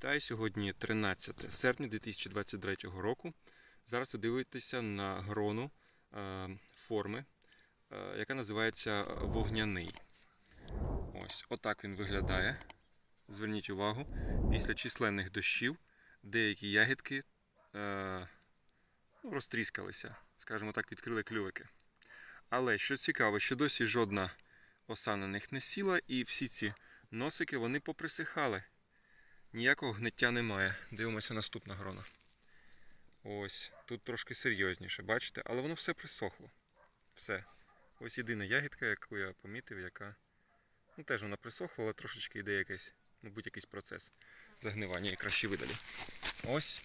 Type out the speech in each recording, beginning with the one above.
Вітаю сьогодні 13 серпня 2023 року. Зараз ви дивитеся на грону е, форми, е, яка називається вогняний. Ось отак він виглядає. Зверніть увагу, після численних дощів деякі ягідки е, ну, розтріскалися, скажімо так, відкрили клювики. Але що цікаво, що досі жодна оса на них не сіла, і всі ці носики вони поприсихали. Ніякого гниття немає. Дивимося наступна грона. Ось, тут трошки серйозніше, бачите, але воно все присохло. Все. Ось єдина ягідка, яку я помітив, яка. Ну, теж вона присохла, але трошечки йде якийсь, мабуть, якийсь процес загнивання і краще видалі. Ось.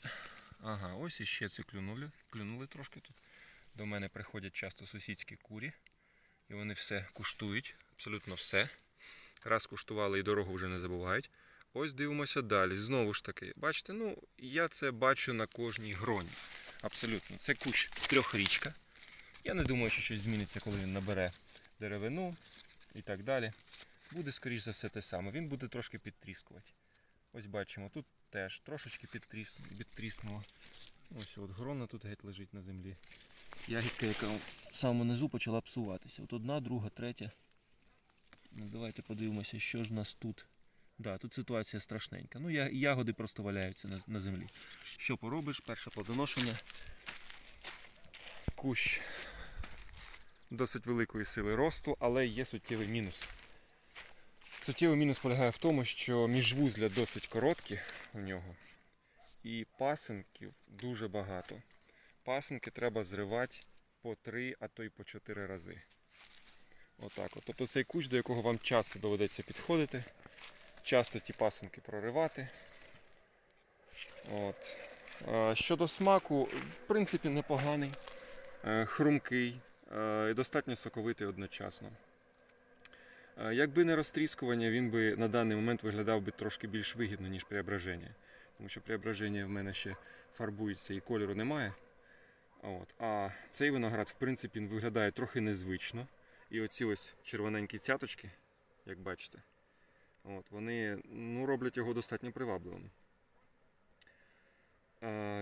Ага, ось іще це клюнули. Клюнули трошки тут. До мене приходять часто сусідські курі. І вони все куштують, абсолютно все. Раз куштували і дорогу вже не забувають. Ось дивимося далі. Знову ж таки, бачите, ну я це бачу на кожній гроні. Абсолютно. Це кущ трьохрічка. Я не думаю, що щось зміниться, коли він набере деревину і так далі. Буде, скоріш за все, те саме. Він буде трошки підтріскувати. Ось бачимо, тут теж трошечки підтріснуло. Ось от грона тут геть лежить на землі. Ягідка, яка в самому низу почала псуватися. От одна, друга, третя. Ну, давайте подивимося, що ж в нас тут. Да, тут ситуація страшненька. Ну, я, ягоди просто валяються на, на землі. Що поробиш? Перше плодоношення. Кущ досить великої сили росту, але є суттєвий мінус. Суттєвий мінус полягає в тому, що міжвузля досить короткі у нього, і пасинків дуже багато. Пасинки треба зривати по 3, а то й по 4 рази. Отак от. Тобто цей кущ, до якого вам часто доведеться підходити, часто ті пасинки проривати. От. Е, Щодо смаку, в принципі, непоганий, е, хрумкий е, і достатньо соковитий одночасно. Якби не розтріскування, він би на даний момент виглядав би трошки більш вигідно, ніж преображення. Тому що преображення в мене ще фарбується і кольору немає. От. А цей виноград, в принципі, виглядає трохи незвично. І оці ось червоненькі цяточки, як бачите, от, вони ну, роблять його достатньо привабливим.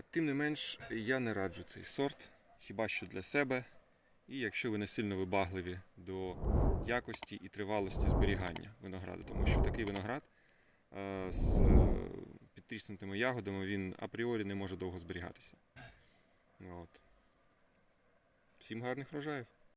Тим не менш, я не раджу цей сорт, хіба що для себе. І якщо ви не сильно вибагливі до якості і тривалості зберігання винограду, тому що такий виноград з е, підтріснутими ягодами він апріорі не може довго зберігатися. От. Всім гарних врожаїв!